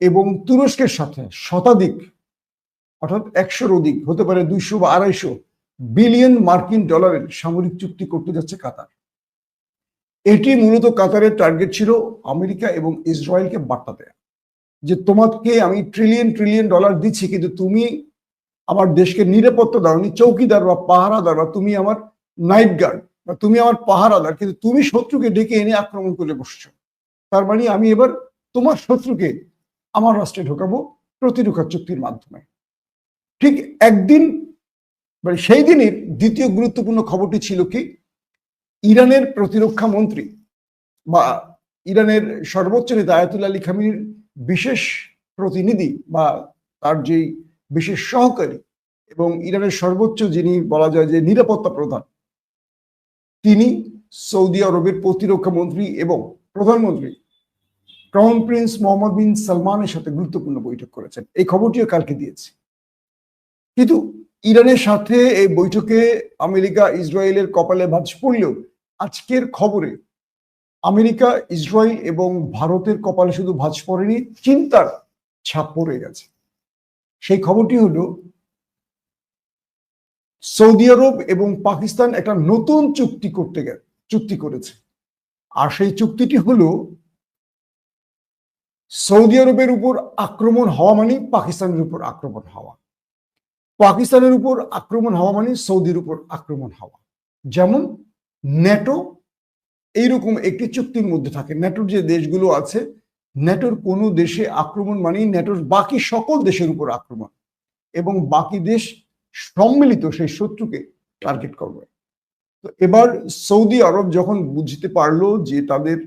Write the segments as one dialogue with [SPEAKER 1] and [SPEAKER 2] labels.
[SPEAKER 1] এবং তুরস্কের সাথে শতাধিক, অর্থাৎ একশোর অধিক, হতে পারে দুইশো বা আড়াইশো বিলিয়ন মার্কিন ডলারের সামরিক চুক্তি করতে যাচ্ছে কাতার। এটি মূলত কাতারের টার্গেট ছিল আমেরিকা এবং ইসরায়েলকে বার্তা দেয়া, যে তোমাকে আমি ট্রিলিয়ন ট্রিলিয়ন ডলার দিচ্ছি, কিন্তু তুমি আমার দেশকে নিরাপত্তা দাওনি চৌকিদার বা পাহারাদার, বা তুমি আমার নাইট গার্ড বা তুমি আমার পাহারাদার, কিন্তু তুমি শত্রুকে ডেকে এনে আক্রমণ করে বসছো। তার মানে আমি এবার তোমার শত্রুকে আমার রাষ্ট্রে ঢোকাবো প্রতিরক্ষা চুক্তির মাধ্যমে। ঠিক একদিন মানে সেই দিনের দ্বিতীয় গুরুত্বপূর্ণ খবরটি ছিল কি, ইরানের প্রতিরক্ষা মন্ত্রী বা ইরানের সর্বোচ্চ নেতা আয়াতুল্লাহ আলী খামির বিশেষ প্রতিনিধি বা তার যেই বিশেষ সহকারী এবং ইরানের সর্বোচ্চ যিনি বলা যায় যে নিরাপত্তা প্রধান, তিনি সৌদি আরবের প্রতিরক্ষা মন্ত্রী এবং প্রধানমন্ত্রী ক্রাউন প্রিন্স মোহাম্মদ বিন সালমানের সাথে গুরুত্বপূর্ণ বৈঠক করেছেন। এই খবরটিও কালকে দিয়েছে। কিন্তু ইরানের সাথে এই বৈঠকে আমেরিকা, ইসরায়েলের কপালে ভাঁজ পড়লেও আজকের খবরে আমেরিকা, ইসরায়েল এবং ভারতের কপালে শুধু ভাঁজ পড়েনি, চিন্তার ছাপ পড়ে গেছে। সেই খবরটি হলো, সৌদি আরব এবং পাকিস্তান একটা নতুন চুক্তি করতে চুক্তি করেছে। আর সেই চুক্তিটি হলো সৌদি আরবের উপর আক্রমণ হওয়া মানে পাকিস্তানের উপর আক্রমণ হওয়া। পাকিস্তানের উপর আক্রমণ হওয়া মানে সৌদির উপর আক্রমণ হওয়া। যেমন ন্যাটো এইরকম একটি চুক্তির মধ্যে থাকে। ন্যাটোর যে দেশগুলো আছে, ন্যাটোর কোনো দেশে আক্রমণ মানে ন্যাটোর বাকি সকল দেশের উপর আক্রমণ এবং বাকি দেশ সম্মিলিত সেই শত্রুকে টার্গেট করবে। তো এবার সৌদি আরব যখন বুঝতে পারল যে তাদের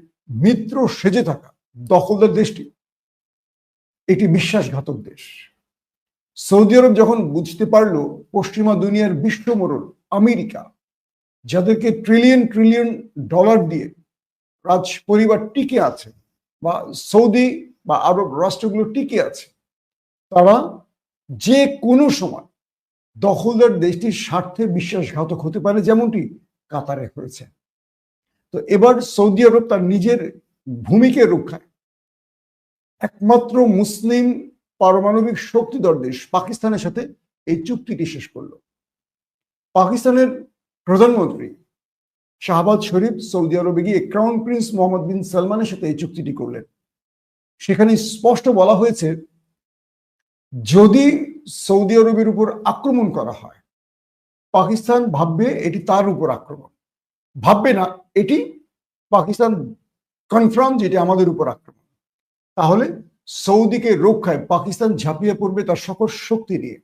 [SPEAKER 1] মিত্র সেজে থাকা দখলদার দেশটি এটি বিশ্বাসঘাতক দেশ। সৌদি আরব যখন বুঝতে পারল পশ্চিমা দুনিয়ার বিশ্বমরণ, আমেরিকা, যাদেরকে ট্রিলিয়ন ট্রিলিয়ন ডলার দিয়ে রাজ পরিবার টিকে আছে বা সৌদি বা আরব রাষ্ট্রগুলো টিকে আছে, তারা যে কোনো সময় দখলদার দেশটির স্বার্থে বিশ্বাসঘাতক হতে পারে যেমনটি কাতারে হয়েছে। তো এবার সৌদি আরব তার নিজের ভূমিকে রক্ষায়। একমাত্র মুসলিম পারমাণবিক শক্তিধর দেশ পাকিস্তানের সাথে এই চুক্তিটি শেষ করল। পাকিস্তানের প্রধানমন্ত্রী শাহবাজ শরীফ সৌদি আরবে গিয়ে ক্রাউন প্রিন্স মোহাম্মদ বিন সালমানের সাথে এই চুক্তিটি করলেন। সেখানে স্পষ্ট বলা হয়েছে, যদি সৌদি আরবের উপর আক্রমণ করা হয়, পাকিস্তান ভাববে এটি তার উপর আক্রমণ। ভাববে না, এটি পাকিস্তান কনফার্ম যে এটি আমাদের উপর আক্রমণ। তাহলে সৌদিকে রক্ষায় পাকিস্তান ঝাঁপিয়ে পড়বে তার সকল শক্তি নিয়ে।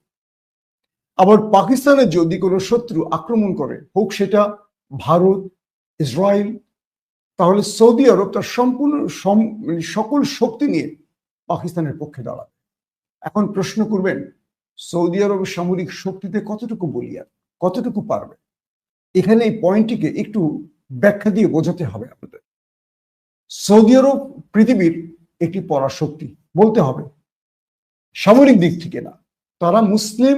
[SPEAKER 1] আবার পাকিস্তানের যদি কোনো শত্রু আক্রমণ করে, হোক সেটা ভারত, ইসরায়েল, তাহলে সৌদি আরব তার সম্পূর্ণ মানে সকল শক্তি নিয়ে পাকিস্তানের পক্ষে দাঁড়াবে। এখন প্রশ্ন করবেন, সৌদি আরবের সামরিক শক্তিতে কতটুকু বলিয়ার কতটুকু পারবে? এখানে এই পয়েন্টটিকে একটু ব্যাখ্যা দিয়ে বোঝাতে হবে আপনাদের। সৌদি আরব পৃথিবীর একটি পরাশক্তি, বলতে হবে। সামরিক দিক থেকে না, তারা মুসলিম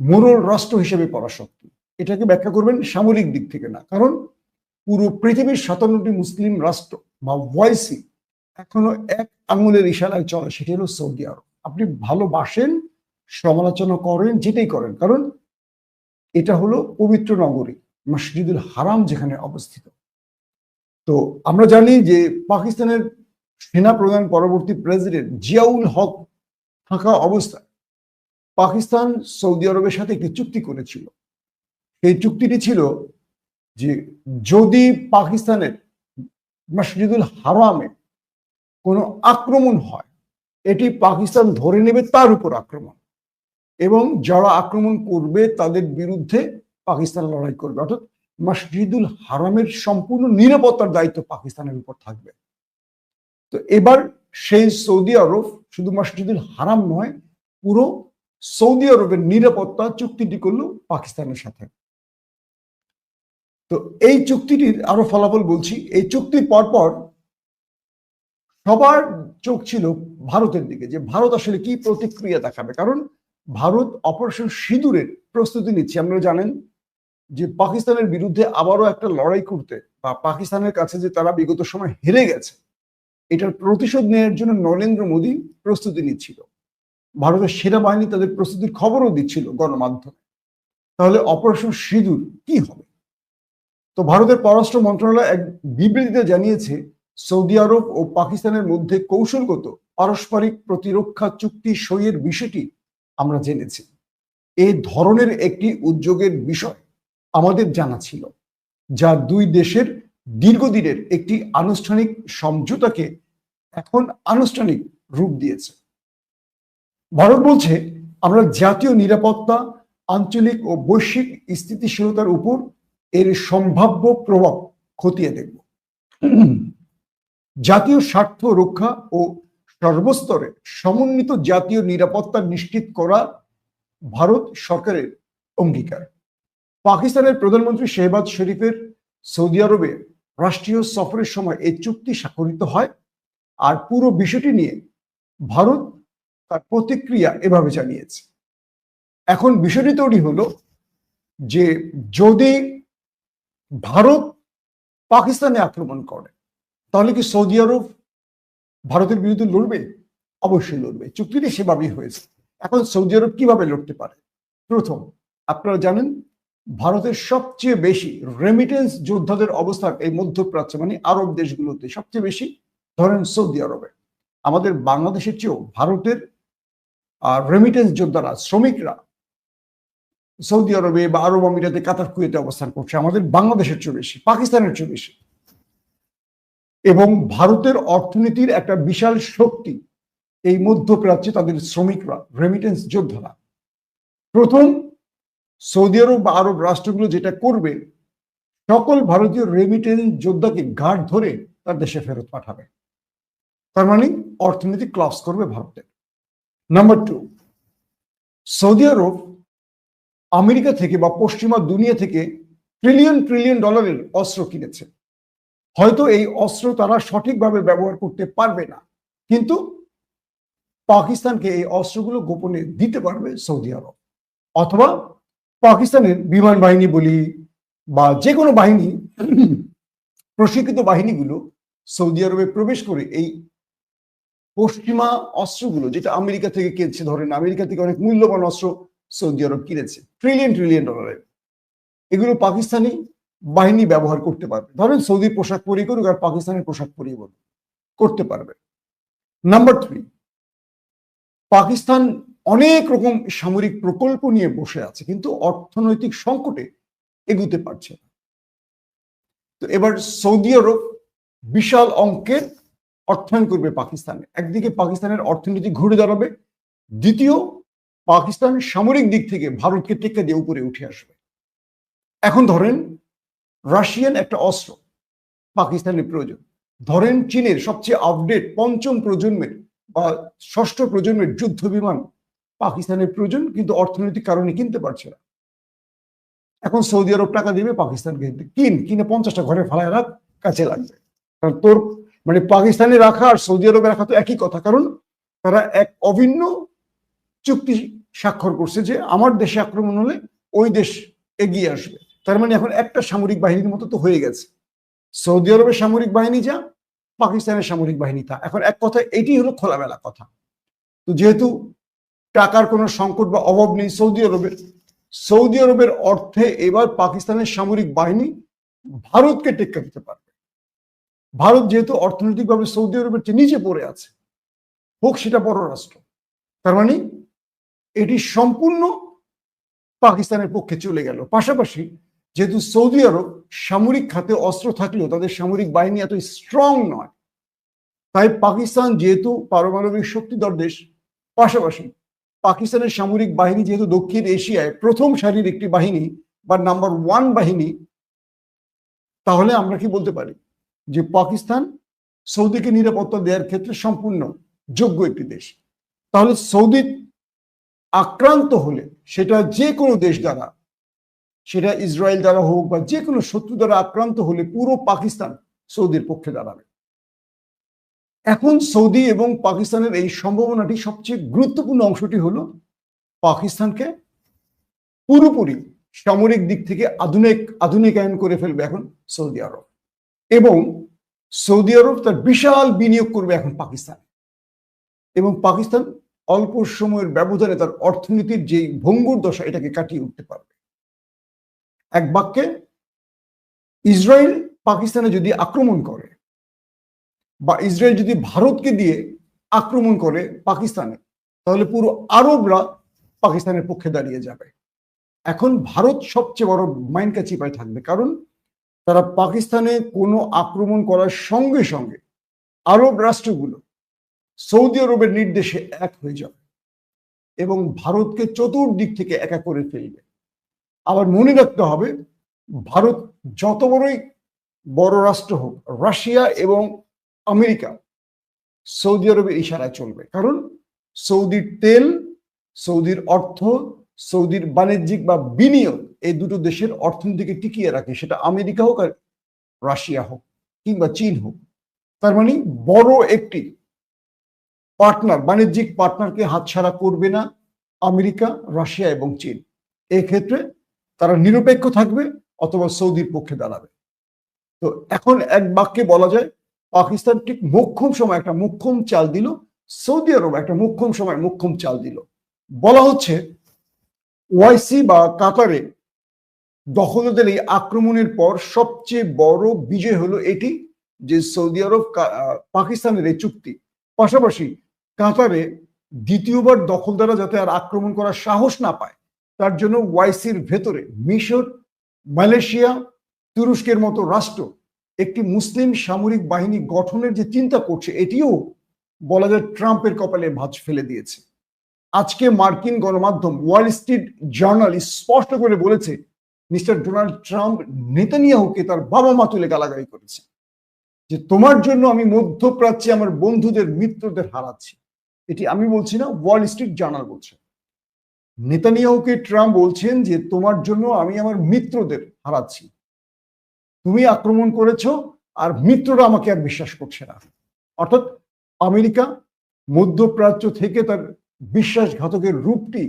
[SPEAKER 1] মোরল রাষ্ট্র হিসেবে পরাশক্তি। এটাকে ব্যাখ্যা করবেন সামরিক দিক থেকে না, কারণ পুরো পৃথিবীর সাতান্নটি মুসলিম রাষ্ট্র বা ওয়াইসি এখনও এক আঙুলের ইশারায় চলে, সেটি হলো সৌদি আরব। আপনি ভালোবাসেন সমালোচনা করেন, যেটাই করেন, কারণ এটা হলো পবিত্র নগরী, মসজিদুল হারাম যেখানে অবস্থিত। তো আমরা জানি যে পাকিস্তানের সেনা প্রধান পরবর্তী প্রেসিডেন্ট জিয়াউল হক থাকা অবস্থায় পাকিস্তান সৌদি আরবের সাথে একটি চুক্তি করেছিল। এই চুক্তিটি ছিল যে যদি পাকিস্তানের মসজিদুল হারামে কোনো আক্রমণ হয়, এটি পাকিস্তান ধরে নেবে তার উপর আক্রমণ এবং যারা আক্রমণ করবে তাদের বিরুদ্ধে পাকিস্তান লড়াই করবে। অর্থাৎ মসজিদুল হারামের সম্পূর্ণ নিরাপত্তার দায়িত্ব পাকিস্তানের উপর থাকবে। তো এবার সেই সৌদি আরব শুধু মসজিদুল হারাম নয়, পুরো সৌদি আরবের নিরাপত্তা চুক্তিটি করল পাকিস্তানের সাথে। তো এই চুক্তিটির আরও ফলাফল বলছি। এই চুক্তির পরপর সবার চোখ ছিল ভারতের দিকে যে ভারত আসলে কি প্রতিক্রিয়া দেখাবে। কারণ ভারত অপারেশন সিঁদুরের প্রস্তুতি নিচ্ছে। আপনারা জানেন যে পাকিস্তানের বিরুদ্ধে আবারও একটা লড়াই করতে বা পাকিস্তানের কাছে যে তারা বিগত সময় হেরে গেছে এটার প্রতিশোধ নেওয়ার জন্য নরেন্দ্র মোদী প্রস্তুতি নিচ্ছিল। ভারতের সেনাবাহিনী তাদের প্রস্তুতির খবরও দিচ্ছিল গণমাধ্যমে। তাহলে অপারেশন সিঁদুর কি হবে? তো ভারতের পররাষ্ট্র মন্ত্রণালয় এক বিবৃতিতে জানিয়েছে, সৌদি আরব ও পাকিস্তানের মধ্যে কৌশলগত পারস্পরিক প্রতিরক্ষা চুক্তি সইয়ের বিষয়টি আমরা জেনেছি। এই ধরনের একটি উদ্যোগের বিষয় আমাদের জানা ছিল, যা দুই দেশের দীর্ঘদিনের একটি আনুষ্ঠানিক সমঝোতাকে এখন আনুষ্ঠানিক রূপ দিয়েছে। ভারত বলছে, আমরা জাতীয় নিরাপত্তা, আঞ্চলিক ও বৈশ্বিক স্থিতিশীলতার উপর এর সম্ভাব্য প্রভাব খতিয়ে দেখব। জাতীয় স্বার্থ রক্ষা ও সর্বস্তরে সমন্বিত জাতীয় নিরাপত্তা নিশ্চিত করা ভারত সরকারের অঙ্গীকার। পাকিস্তানের প্রধানমন্ত্রী শেহবাজ শরীফের সৌদি আরবে রাষ্ট্রীয় সফরের সময় এই চুক্তি স্বাক্ষরিত হয় আর পুরো বিষয়টি নিয়ে ভারত তার প্রতিক্রিয়া এভাবে জানিয়েছে। এখন বিষয়টি তৈরি হলো যে যদি ভারত পাকিস্তানে আক্রমণ করে, তাহলে কি সৌদি আরব ভারতের বিরুদ্ধে লড়বে? অবশ্যই লড়বে। চুক্তিটি সেভাবেই হয়েছে। এখন সৌদি আরব কীভাবে লড়তে পারে? প্রথম, আপনারা জানেন ভারতের সবচেয়ে বেশি রেমিটেন্স যোদ্ধাদের অবস্থান এই মধ্যপ্রাচ্য মানে আরব দেশগুলোতে সবচেয়ে বেশি, ধরেন সৌদি আরবে। আমাদের বাংলাদেশের চেয়েও ভারতের আর রেমিটেন্স যোদ্ধারা, শ্রমিকরা সৌদি আরবে বা আরব আমিরাতে, কাতার, কুয়েতে অবস্থান করছে, আমাদের বাংলাদেশের চেয়ে বেশি, পাকিস্তানের চেয়ে বেশি। এবং ভারতের অর্থনীতির একটা বিশাল শক্তি এই মধ্যপ্রাচ্যে তাদের শ্রমিকরা রেমিটেন্স যোদ্ধারা। প্রথম সৌদি আরব বা আরব রাষ্ট্রগুলো যেটা করবে, সকল ভারতীয় রেমিটেন্স যোদ্ধাকে গার্ড ধরে তার দেশে ফেরত পাঠাবে। তার মানে অর্থনীতি ক্লাস করবে ভারতের number two Saudi Arab America থেকে বা পশ্চিমা দুনিয়া থেকে ট্রিলিয়ন ট্রিলিয়ন ডলারের অস্ত্র কিনেছে। হয়তো এই অস্ত্র তারা সঠিকভাবে ব্যবহার করতে পারবে না, কিন্তু পাকিস্তানকে এই অস্ত্রগুলো গোপনে দিতে পারবে সৌদি আরব, অথবা পাকিস্তানের বিমান বাহিনী বলি বা যে কোনো বাহিনী, প্রশিক্ষিত বাহিনীগুলো সৌদি আরবে প্রবেশ করে এই পশ্চিমা অস্ত্রগুলো, যেটা আমেরিকা থেকে কিনছে ধরেন আমেরিকা থেকে অনেক মূল্যবান অস্ত্র সৌদি আরব কিনেছে ট্রিলিয়ন ট্রিলিয়ন ডলারের এগুলো পাকিস্তানি বাহিনী ব্যবহার করতে পারবে। ধরেন সৌদির পোশাক পরিয়ে করুক আর পাকিস্তানের পোশাক পরিয়ে করতে পারবে। নাম্বার থ্রি পাকিস্তান অনেক রকম সামরিক প্রকল্প নিয়ে বসে আছে, কিন্তু অর্থনৈতিক সংকটে এগুতে পারছে না। তো এবার সৌদি আরব বিশাল অঙ্কের অর্থায়ন করবে পাকিস্তানে। একদিকে পাকিস্তানের অর্থনীতি ঘুরে দাঁড়াবে, দ্বিতীয় পাকিস্তান সামরিক দিক থেকে ভারতকে টেক্কা দিয়ে উপরে উঠে আসবে। এখন ধরেন রাশিয়ান একটা অস্ত্র, পাকিস্তানের প্রয়োজন। ধরেন চীনের সবচেয়ে আপডেট পঞ্চম প্রজন্মের বা ষষ্ঠ প্রজন্মের যুদ্ধ বিমান পাকিস্তানের প্রয়োজন, কিন্তু অর্থনৈতিক কারণে কিনতে পারছে না। এখন সৌদি আরব টাকা দিবে পাকিস্তানকে কিন, কিনে পঞ্চাশটা ঘরে ফালায় রাখ কাছে লাগবে। কারণ তোর মানে পাকিস্তানে রাখা আর সৌদি আরবে রাখা তো একই কথা, কারণ তারা এক অভিন্ন চুক্তি স্বাক্ষর করছে যে আমার দেশে আক্রমণ হলে ওই দেশ এগিয়ে আসবে। তার মানে এখন একটা সামরিক বাহিনীর মতো তো হয়ে গেছে। সৌদি আরবের সামরিক বাহিনী যা, পাকিস্তানের সামরিক বাহিনী তা। এখন এক কথা এটি হলো খোলামেলা কথা। তো যেহেতু টাকার কোনো সংকট বা অভাব নেই সৌদি আরবের। সৌদি আরবের অর্থে এবার পাকিস্তানের সামরিক বাহিনী ভারতকে টেক্কা দিতে পারবে। ভারত যেহেতু অর্থনৈতিকভাবে সৌদি আরবের চেয়ে নিচে পড়ে আছে, হোক সেটা বড় রাষ্ট্র। তার মানে এটি সম্পূর্ণ পাকিস্তানের পক্ষে চলে গেল। পাশাপাশি যেহেতু সৌদি আরব সামরিক খাতে অস্ত্র থাকলেও তাদের সামরিক বাহিনী এত স্ট্রং নয়, তাই পাকিস্তান যেহেতু পারমাণবিক শক্তিধর দেশ পাশাপাশি পাকিস্তানের সামরিক বাহিনী যেহেতু দক্ষিণ এশিয়ায় প্রথম সারির একটি বাহিনী বা নাম্বার ওয়ান বাহিনী, তাহলে আমরা কি বলতে পারি? যে পাকিস্তান সৌদিকে নিরাপত্তা দেওয়ার ক্ষেত্রে সম্পূর্ণ যোগ্য একটি দেশ। তাহলে সৌদি আক্রান্ত হলে সেটা যে কোনো দেশ দ্বারা, সেটা ইসরায়েল দ্বারা হোক বা যে কোনো শত্রু দ্বারা আক্রান্ত হলে পুরো পাকিস্তান সৌদির পক্ষে দাঁড়াবে। এখন সৌদি এবং পাকিস্তানের এই সম্ভাবনাটি সবচেয়ে গুরুত্বপূর্ণ অংশটি হলো পাকিস্তানকে পুরোপুরি সামরিক দিক থেকে আধুনিক, আধুনিকায়ন করে ফেলবে এখন সৌদি আরব। এবং সৌদি আরব তার বিশাল বিনিয়োগ করবে এখন পাকিস্তান। এবং পাকিস্তান অল্প সময়ের ব্যবধানে তার অর্থনীতির যে ভঙ্গুর দশা, এটাকে কাটিয়ে উঠতে পারবে। এক বাক্যে, ইসরায়েল পাকিস্তানে যদি আক্রমণ করে বা ইসরায়েল যদি ভারতকে দিয়ে আক্রমণ করে পাকিস্তানে, তাহলে পুরো আরবরা পাকিস্তানের পক্ষে দাঁড়িয়ে যাবে। এখন ভারত সবচেয়ে বড় মাইনকা চিপায় থাকবে, কারণ তারা পাকিস্তানে কোনো আক্রমণ করার সঙ্গে সঙ্গে আরব রাষ্ট্রগুলো সৌদি আরবের নির্দেশে এক হয়ে যাবে এবং ভারতকে চতুর্দিক থেকে একা করে ফেলবে। আবার মনে রাখতে হবে, ভারত যত বড়ই বড় রাষ্ট্র হোক, রাশিয়া এবং আমেরিকা, সৌদি আরবের ইশারায় চলবে। কারণ সৌদির তেল, সৌদির অর্থ, সৌদির বাণিজ্যিক বা বিনিয়োগ এই দুটো দেশের অর্থনীতিকে টিকিয়ে রাখে। সেটা আমেরিকা হোক আর রাশিয়া হোক কিংবা চীন হোক। তার মানে বড় একটি পার্টনার, বাণিজ্যিক পার্টনারকে হাতছাড়া করবে না আমেরিকা, রাশিয়া এবং চীন। এক্ষেত্রে তারা নিরপেক্ষ থাকবে অথবা সৌদির পক্ষে দাঁড়াবে। তো এখন এক বাক্যে বলা যায় পাকিস্তান ঠিক মোক্ষম সময় একটা মোক্ষম চাল দিল, সৌদি আরব একটা মোক্ষম সময় মোক্ষম চাল দিল। বলা হচ্ছে ওয়াইসি বা কাতারে দখলদের এই আক্রমণের পর সবচেয়ে বড় বিজয় হলো এটি, যে সৌদি আরব পাকিস্তানের এই চুক্তি। পাশাপাশি কাতারে দ্বিতীয়বার দখলদারা যাতে আর আক্রমণ করার সাহস না পায়, তার জন্য ওয়াইসির ভেতরে মিশর, মালয়েশিয়া, তুরস্কের মতো রাষ্ট্র একটি মুসলিম সামরিক বাহিনী গঠনের যে চিন্তা করছে, এটিও বলা যায় ট্রাম্পের কপালে ভাঁজ ফেলে দিয়েছে। আজকে মার্কিন গণমাধ্যম ওয়াল স্ট্রিট জার্নাল স্পষ্ট করে বলেছে, মিস্টার ডোনাল্ড ট্রাম্প নেতানিয়াহুকে তার বাবা মা তুলে গালাগালি করেছে। যে তোমার জন্য আমি মধ্যপ্রাচ্যে আমার বন্ধুদের, মিত্রদের হারাচ্ছি। এটি আমি বলছি না, ওয়াল স্ট্রিট জার্নাল বলছে। নেতানিয়াহুকে ট্রাম্প বলছেন যে, তোমার জন্য আমি আমার মিত্রদের হারাচ্ছি। তুমি আক্রমণ করেছ আর মিত্ররা আমাকে আর বিশ্বাস করছে না। অর্থাৎ আমেরিকা মধ্যপ্রাচ্য থেকে তার বিশ্বাসঘাতকের রূপটি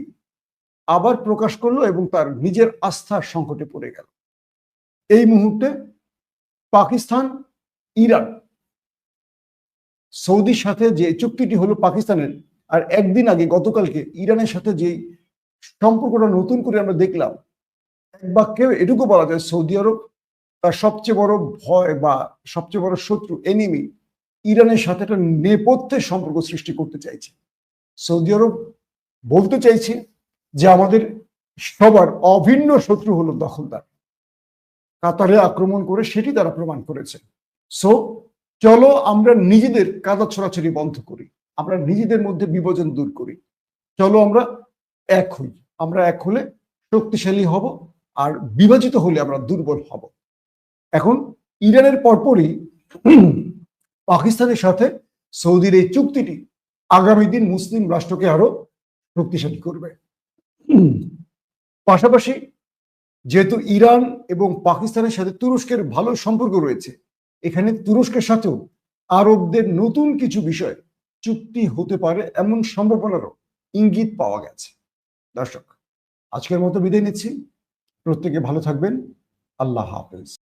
[SPEAKER 1] আবার প্রকাশ করল এবং তার নিজের আস্থার সংকটে পড়ে গেল। এই মুহূর্তে পাকিস্তান, ইরান, সৌদির সাথে যে চুক্তিটি হলো পাকিস্তানের, আর একদিন আগে গতকালকে ইরানের সাথে যে সম্পর্কটা নতুন করে আমরা দেখলাম, এক বাক্যে এটুকু বলা যায় সৌদি আরব তার সবচেয়ে বড় ভয় বা সবচেয়ে বড় শত্রু এনিমি ইরানের সাথে একটা নেপথ্যের সম্পর্ক সৃষ্টি করতে চাইছে। সৌদি আরব বলতে চাইছে যে আমাদের সবার অভিন্ন শত্রু হলো দখলদার। কাতারে আক্রমণ করে সেটি তারা প্রমাণ করেছে। সো চলো আমরা নিজেদের কাদা ছড়াছড়ি বন্ধ করি। আমরা নিজেদের মধ্যে বিভাজন দূর করি। চলো আমরা এক হই। আমরা এক হলে শক্তিশালী হব আর বিভাজিত হলে আমরা দুর্বল হব। এখন ইরানের পরপরই পাকিস্তানের সাথে সৌদির এই চুক্তিটি আগামী দিন মুসলিম রাষ্ট্রকে আরও শক্তিশালী করবে। পাশাপাশি যেহেতু ইরান এবং পাকিস্তানের সাথে তুরস্কের ভালো সম্পর্ক রয়েছে, এখানে তুরস্কের সাথেও আরবদের নতুন কিছু বিষয় চুক্তি হতে পারে এমন সম্ভাবনারও ইঙ্গিত পাওয়া গেছে। দর্শক, আজকের মতো বিদায় নিচ্ছি। প্রত্যেকে ভালো থাকবেন। আল্লাহ হাফেজ।